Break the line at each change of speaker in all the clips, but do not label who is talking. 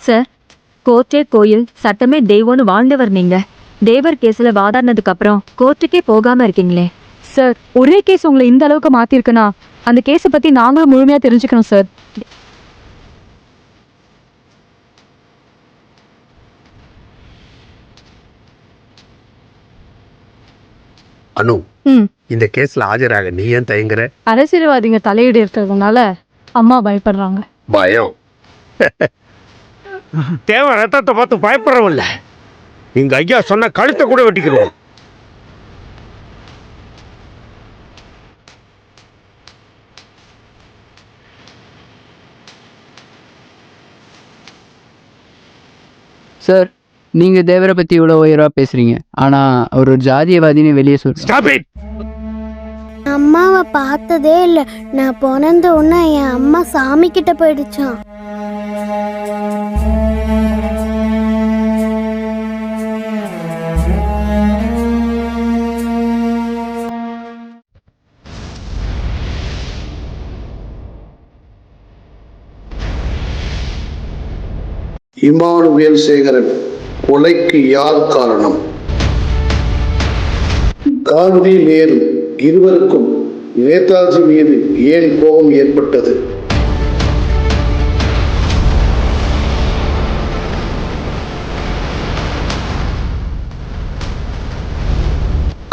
Sir கோர்ட்டே கோயில் சட்டமே தெய்வம்னு வாழ்ந்தவர் நீங்க. தேவர் கேஸ்ல வாதாடினதுக்கு அப்புறம் கோர்ட்டுக்கே போகாம இருக்கீங்களே.
சார் ஒரே கேஸ் உங்களை இந்த அளவுக்கு மாத்திருக்குன்னா அந்த கேஸை பத்தி நாங்களும் முழுமையா தெரிஞ்சுக்கணும் சார்.
அனு
ம்.
இந்த கேஸ்ல ஆஜராக நீ ஏன் தயங்குற?
அரசியல்வாதிங்க தலையீடு இருக்கிறதுனால அம்மா பயப்படுறாங்க.
பயம்.
தேவை ரத்தத்தை பார்த்து பயப்படுறவன் இல்ல. எங்க ஐயா சொன்ன கழுத்தை கூட வெட்டிக்கிறோம்
சார் நீங்கள் தேவரை பற்றி இவ்வளோ உயர்வாக பேசுகிறீங்க ஆனால் அவர் ஒரு ஜாதியவாதின்னு வெளியே சொல்கிறேன்
ஸ்டாப் இட்
அம்மாவை பார்த்ததே இல்லை. நான் பிறந்த உடனே என் அம்மா சாமி கிட்ட போயிடுச்சான்
இமானுவேல் சேகரன் கொலைக்கு யார் காரணம்? காந்தி நேரு இருவருக்கும் நேதாஜி மீது ஏன் கோபம் ஏற்பட்டது?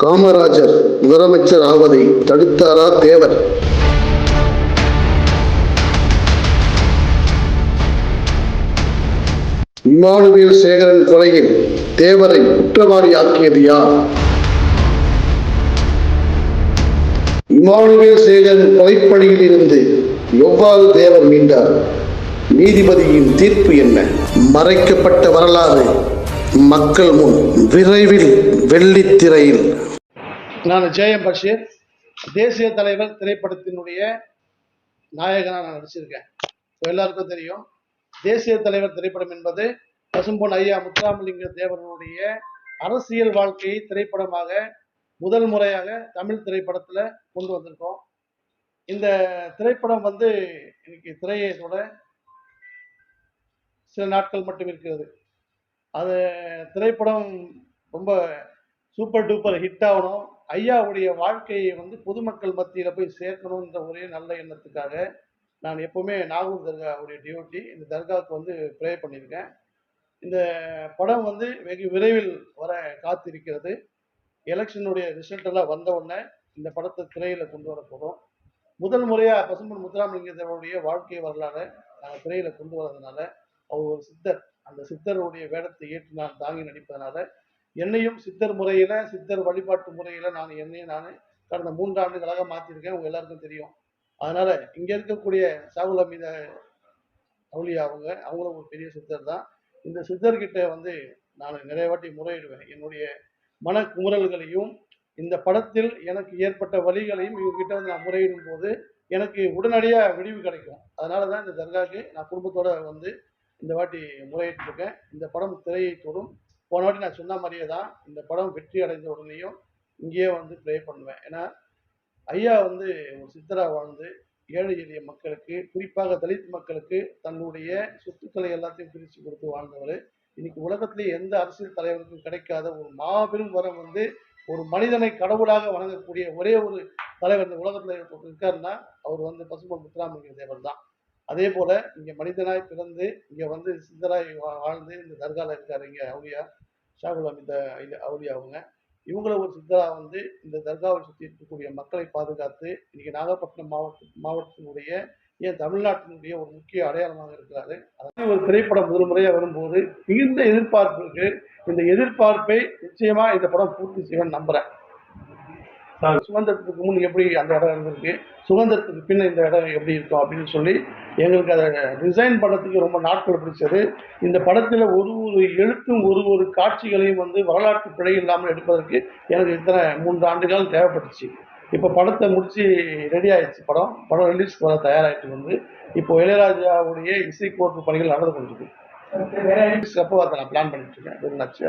காமராஜர் முதலமைச்சர் ஆவதை தடுத்தாரா தேவர்? இமானுவேல் சேகரன் கொலையில் தேவரை குற்றவாளியாக்கியது யார்? இமானுவேல் சேகரன் கொலைப்பணியில் இருந்து எவ்வாறு தேவர் மீண்டார்? நீதிபதியின் தீர்ப்பு என்ன? மறைக்கப்பட்ட வரலாறு மக்கள் முன் விரைவில் வெள்ளித்திரையில்.
நான் ஜெயம் பஷீர் தேசிய தலைவர் திரைப்படத்தினுடைய நாயகனாக நான் நடிச்சிருக்கேன். எல்லாருக்கும் தெரியும் தேசிய தலைவர் திரைப்படம் என்பது பசும்பொன் ஐயா முத்துராமலிங்க தேவனுடைய அரசியல் வாழ்க்கையை திரைப்படமாக முதல் முறையாக தமிழ் திரைப்படத்தில் கொண்டு வந்திருக்கோம். இந்த திரைப்படம் வந்து இன்னைக்கு திரையத்தோட சில நாட்கள் மட்டும் இருக்கிறது. அது திரைப்படம் ரொம்ப சூப்பர் டூப்பர் ஹிட் ஆகணும். ஐயாவுடைய வாழ்க்கையை வந்து பொதுமக்கள் மத்தியில் போய் சேர்க்கணுன்ற ஒரே நல்ல எண்ணத்துக்காக நான் எப்போவுமே நாகூர் தர்காவுடைய டியூட்டி இந்த தர்காவுக்கு வந்து ப்ரே பண்ணியிருக்கேன். இந்த படம் வந்து வெகு விரைவில் வர காத்திருக்கிறது. எலெக்ஷனுடைய ரிசல்ட் எல்லாம் வந்த உடனே இந்த படத்தை திரையில் கொண்டு வர போகிறோம் முதல் முறையாக பசும்பன் முத்துராமலிங்கத்தருடைய வாழ்க்கை வரலாறை நாங்கள் திரையில் கொண்டு வரதுனால அவர் ஒரு சித்தர். அந்த சித்தருடைய வேடத்தை ஏற்று நான் தாங்கி நடிப்பதனால என்னையும் சித்தர் முறையில் சித்தர் வழிபாட்டு முறையில் நான் என்னையும் நான் கடந்த மூன்று ஆண்டுகளாக மாற்றிருக்கேன் உங்க எல்லாருக்கும் தெரியும். அதனால இங்கே இருக்கக்கூடிய சாகுல் அமீத அவுலியா அவங்க அவங்களும் ஒரு பெரிய சித்தர் தான். இந்த சித்தர்கிட்ட வந்து நான் நிறைய வாட்டி முறையிடுவேன். என்னுடைய மன குமுறல்களையும் இந்த படத்தில் எனக்கு ஏற்பட்ட வழிகளையும் இவங்ககிட்ட வந்து நான் முறையிடும் போது எனக்கு உடனடியாக விடிவு கிடைக்கும். அதனால தான் இந்த தர்காவுக்கு நான் குடும்பத்தோட வந்து இந்த வாட்டி முறையிட்டிருக்கேன். இந்த படம் திரையை தொடும். போன வாட்டி நான் சொன்ன மாதிரியே தான் இந்த படம் வெற்றி அடைந்த உடனேயும் இங்கேயே வந்து ப்ளே பண்ணுவேன். ஏன்னா ஐயா வந்து ஒரு சித்தராக வாழ்ந்து ஏழை எளிய மக்களுக்கு குறிப்பாக தலித் மக்களுக்கு தன்னுடைய சொத்துக்களை எல்லாத்தையும் பிரித்து கொடுத்து வாழ்ந்தவர் இன்னைக்கு உலகத்திலே எந்த அரசியல் தலைவருக்கும் கிடைக்காத ஒரு மாபெரும் வரம் வந்து ஒரு மனிதனை கடவுளாக வணங்கக்கூடிய ஒரே ஒரு தலைவர் இந்த உலகத்தில் இருக்காருன்னா அவர் வந்து பசுமன் முத்துராமலிங்க தேவர் தான். அதே போல இங்க மனிதனாய் பிறந்து இங்க வந்து சிந்தராய் வா- வாழ்ந்து இந்த தர்கால இருக்காரு இங்க அவுலியா ஷாகுல் அமித அவுலியா அவங்க. இவங்கள ஒரு சித்தரா வந்து இந்த தர்காவை சுற்றி இருக்கக்கூடிய மக்களை பாதுகாத்து இன்னைக்கு நாகப்பட்டினம் மாவட்ட மாவட்டத்தினுடைய ஏன் தமிழ்நாட்டினுடைய ஒரு முக்கிய அடையாளமாக இருக்கிறாரு. அதாவது ஒரு திரைப்படம் முதல் முறையாக வரும்போது மிகுந்த எதிர்பார்ப்பு இருக்கு இந்த எதிர்பார்ப்பை நிச்சயமா இந்த படம் பூர்த்தி செய்வேன் நம்புறேன். சுதந்திரத்துக்கு முன் எப்படி அந்த இடம் இருந்திருக்கு சுதந்திரத்துக்கு பின்ன இந்த இடம் எப்படி இருக்கும் அப்படின்னு சொல்லி எங்களுக்கு அதை டிசைன் பண்ணதுக்கு ரொம்ப நாட்கள் பிடிச்சது. இந்த படத்தில் ஒரு ஒரு எழுத்தும் ஒரு ஒரு காட்சிகளையும் வந்து வரலாற்று பிழை இல்லாமல் எடுப்பதற்கு எனக்கு இத்தனை மூன்று ஆண்டுகள் தேவைப்பட்டுச்சு. இப்போ படத்தை முடிச்சு ரெடி ஆயிடுச்சு படம். படம் ரிலீஸ் பண்ண தயாராகிட்டு வந்து இப்போ இளையராஜாவுடைய இசை கோர்ப்பு பணிகள் நடந்து கொண்டிருக்கு. அப்போ அதை நான் பிளான் பண்ணிட்டு இருக்கேன். நச்சு